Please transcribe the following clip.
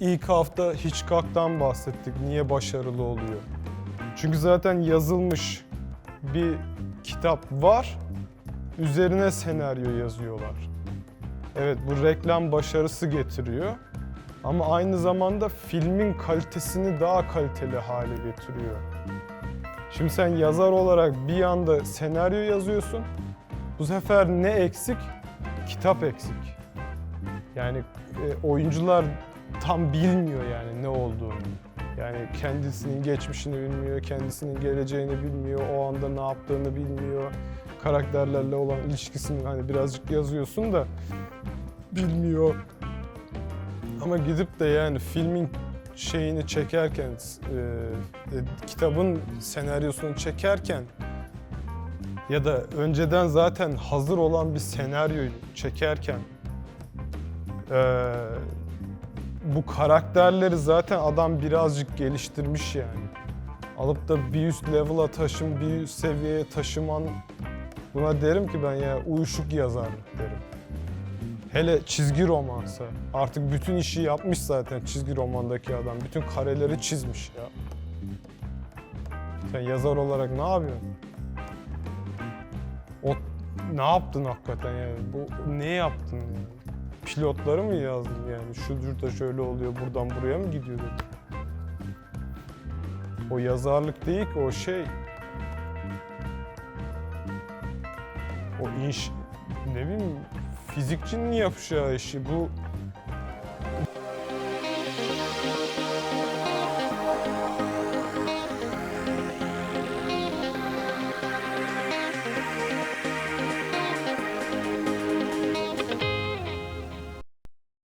ilk hafta Hitchcock'tan bahsettik. Niye başarılı oluyor? Çünkü zaten yazılmış bir kitap var. Üzerine senaryo yazıyorlar. Evet bu reklam başarısı getiriyor. Ama aynı zamanda filmin kalitesini daha kaliteli hale getiriyor. Şimdi sen yazar olarak bir yanda senaryo yazıyorsun. Bu sefer ne eksik? Kitap eksik. Yani e, oyuncular tam bilmiyor yani ne olduğunu. Yani kendisinin geçmişini bilmiyor, kendisinin geleceğini bilmiyor, o anda ne yaptığını bilmiyor. Karakterlerle olan ilişkisini hani birazcık yazıyorsun da bilmiyor. Ama gidip de yani filmin şeyini çekerken, e, e, kitabın senaryosunu çekerken ya da önceden zaten hazır olan bir senaryoyu çekerken e, bu karakterleri zaten adam birazcık geliştirmiş yani. Alıp da bir üst level'a taşım, bir üst seviyeye taşıman buna derim ki ben ya uyuşuk yazarlık derim. Hele çizgi romansa. Artık bütün işi yapmış zaten çizgi romandaki adam. Bütün kareleri çizmiş ya. Sen yazar olarak ne yapıyorsun? O ne yaptın hakikaten yani? Bu ne yaptın yani? Pilotları mı yazdın yani? Şu şurada şöyle oluyor, buradan buraya mı gidiyor dedin? O yazarlık değil ki o şey. O inş... Ne bileyim fizikçinin yapacağı işi. Bu